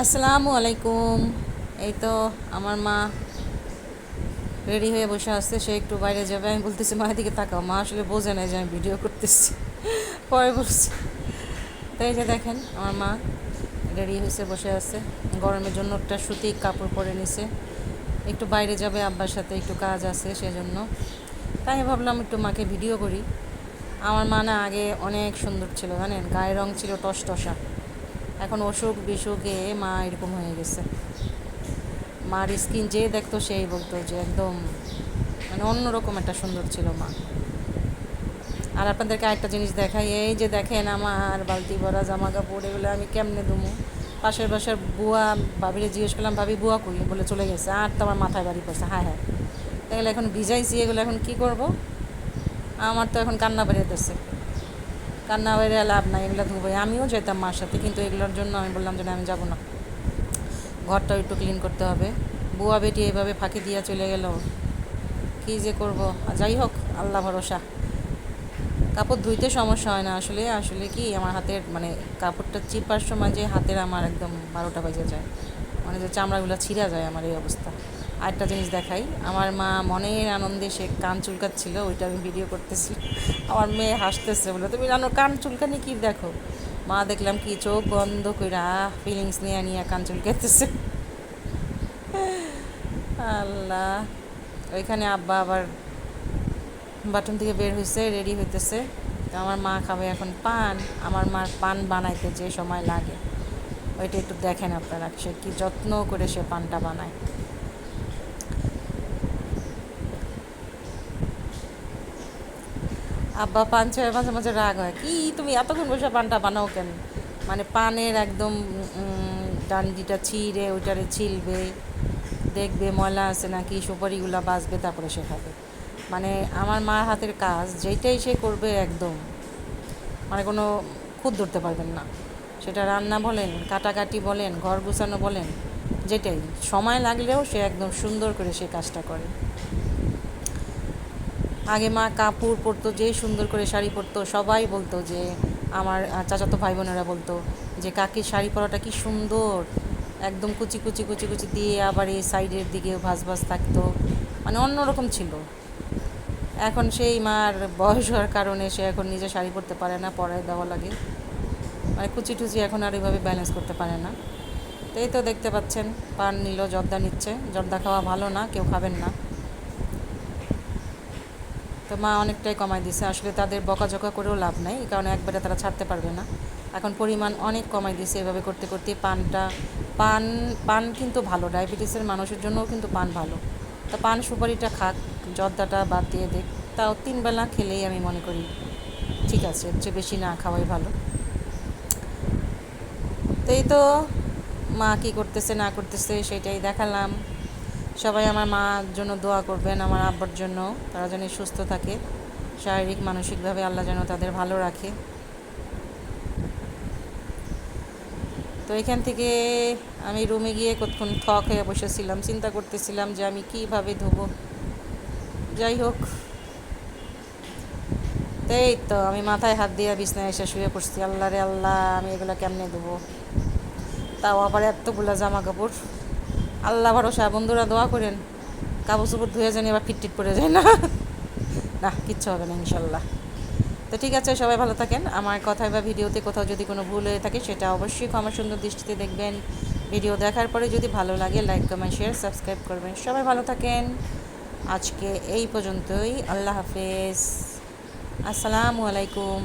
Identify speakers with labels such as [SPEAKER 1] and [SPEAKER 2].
[SPEAKER 1] আসসালামু আলাইকুম। এই তো আমার মা রেডি হয়ে বসে আসছে সে একটু বাইরে যাবে। আমি বলতেছি মায়ের দিকে তাকাও। মা আসলে বোঝে না যে আমি ভিডিও করতেছি। পরে বলছি। তো এই যে দেখেন, আমার মা রেডি হয়েছে, বসে আছে। গরমের জন্য একটা সুতি কাপড় পরে নিছে। একটু বাইরে যাবে, আব্বার সাথে একটু কাজ আছে সেজন্য। তাই ভাবলাম একটু মাকে ভিডিও করি। আমার মা না আগে অনেক সুন্দর ছিল, জানেন? গায়ের রং ছিল টসটসা। এখন অসুখ বিসুখে মা এরকম হয়ে গেছে। মার স্কিন যে দেখতো সেই বলতো যে একদম মানে অন্যরকম একটা সুন্দর ছিল মা। আর আপনাদেরকে আরেকটা জিনিস দেখাই, এই যে দেখেন আমার বালতি ভরা জামা কাপড় এগুলো আমি কেমনে দুমু পাশের বাসার বুয়া, ভাবিরে জিজ্ঞেস করলাম, ভাবি, বুয়া কই? বলে চলে গেছে। আর তো আমার মাথায় বাড়ি পড়ছে। হ্যাঁ হ্যাঁ। এগুলো এখন ভিজাইছি, এগুলো এখন কি করব? আমার তো এখন কান্না বেরিয়েতেছে কান্না বেড়ে লাভ নাই এগুলো ধুবো। আমিও যেতাম মার সাথে কিন্তু এগুলোর জন্য আমি বললাম যে না, আমি যাব না। ঘরটাও একটু ক্লিন করতে হবে। বুয়া বেটি এভাবে ফাঁকি দিয়া চলে গেল কী যে করব? যাই হোক আল্লাহ ভরসা। কাপড় ধুইতে সমস্যা হয় না আসলে। আসলে কি আমার হাতের মানে কাপড়টা চিপার সময় যে হাতের আমার একদম বারোটা বাজে যায়। মানে যে চামড়াগুলো ছিঁড়া যায় আমার এই অবস্থা। আরেকটা জিনিস দেখাই। আমার মা মনের আনন্দে সে কান চুলকাচ্ছিল, ওইটা আমি ভিডিও করতেছি। আমার মেয়ে হাসতেছে বলে তুমি জানো কান চুলকানি কি দেখো? মা দেখলাম কি, চোখ বন্ধ কইরা ফিলিংস নিয়ে নিয়ে কান চুলকাতেছে আল্লাহ। ওইখানে আব্বা আবার বাটন থেকে বের হয়েছে রেডি হইতেছে। তো আমার মা খাবে এখন পান। আমার মার পান বানাইতে যে সময় লাগে। ওইটা একটু দেখেন আপনারা, সে কি যত্ন করে সে পানটা বানায়। আব্বা পান ছেড়ে মাঝে মাঝে রাগ হয়। কি তুমি এতক্ষণ বসে পানটা বানাও কেন? মানে পানের একদম ডান্ডিটা ছিঁড়ে ওইটারে ছিলবে, দেখবে ময়লা আছে নাকি, সুপারিগুলো বাঁচবে, তারপরে সে খাবে। মানে আমার মার হাতের কাজ যেটাই সে করবে একদম। মানে কোনো খুদ ধরতে পারবেন না। সেটা রান্না বলেন, কাটাকাটি বলেন, ঘর গুছানো বলেন, যেটাই। সময় লাগলেও সে একদম সুন্দর করে সে কাজটা করে। আগে মা কাপড় পরতো, যে সুন্দর করে শাড়ি পরতো, সবাই বলতো যে, আমার চাচাতো ভাই বোনেরা বলতো যে কাকির শাড়ি পরাটা কি সুন্দর? একদম কুচি কুচি কুচি কুচি দিয়ে আবার এই সাইডের দিকে ভাজ ভাজ থাকতো। মানে অন্যরকম ছিল। এখন সেই মার বয়স হওয়ার কারণে সে এখন নিজে শাড়ি পরতে পারে না পরায় দেওয়া লাগে। মানে কুচি টুচি এখন আর এভাবে ব্যালেন্স করতে পারে না। তো এই তো দেখতে পাচ্ছেন, পান নিল, জর্দা নিচ্ছে। জর্দা খাওয়া ভালো না, কেউ খাবেন না। তো মা অনেকটাই কমাই দিছে। আসলে তাদের বকাঝকা করেও লাভ নাই, এই কারণে একবারে তারা ছাড়তে পারবে না। এখন পরিমাণ অনেক কমাই দিছে এভাবে করতে করতে। পানটা, পান পান কিন্তু ভালো, ডায়াবেটিসের মানুষের জন্যও কিন্তু পান ভালো। তো পান সুপারিটা খাক, জর্দাটা বাদ দিয়ে দেখ। তাও তিনবেলা খেলেই আমি মনে করি ঠিক আছে, এর চেয়ে বেশি না খাওয়াই ভালো। তো এই তো মা কী করতেছে, না করতেছে সেটাই দেখালাম। সবাই আমার মার জন্য দোয়া করবেন, আমার আব্বার জন্য। তারা যেন সুস্থ থাকে, শারীরিক, মানসিকভাবে আল্লাহ যেন তাদের ভালো রাখে। তো এখান থেকে আমি রুমে গিয়ে কতক্ষণ থক হয়ে বসেছিলাম, চিন্তা করতেছিলাম যে আমি কীভাবে ধোবো। যাই হোক। তো এই তো, আমি মাথায় হাত দিয়ে বিছনায় এসে শুয়ে পড়ছি। আল্লাহ রে আল্লাহ, আমি এগুলো কেমনে দেবো তাও আবার এতগুলা জামা কাপড় আল্লাহ ভরসা বন্ধুরা দোয়া করেন কাপড় চোপড় ধুয়ে জানি আবার ফিটটিট পড়ে যায় না। না, কিচ্ছু হবে না, ইনশাল্লাহ। তো ঠিক আছে, সবাই ভালো থাকেন। আমার কথায় বা ভিডিওতে কোথাও যদি কোনো ভুল হয়ে থাকে, সেটা অবশ্যই ক্ষমা সুন্দর দৃষ্টিতে দেখবেন। ভিডিও দেখার পরে যদি ভালো লাগে লাইক কমেন্ট শেয়ার সাবস্ক্রাইব করবেন। সবাই ভালো থাকেন। আজকে এই পর্যন্তই। আল্লাহ হাফেজ। আসসালামু আলাইকুম।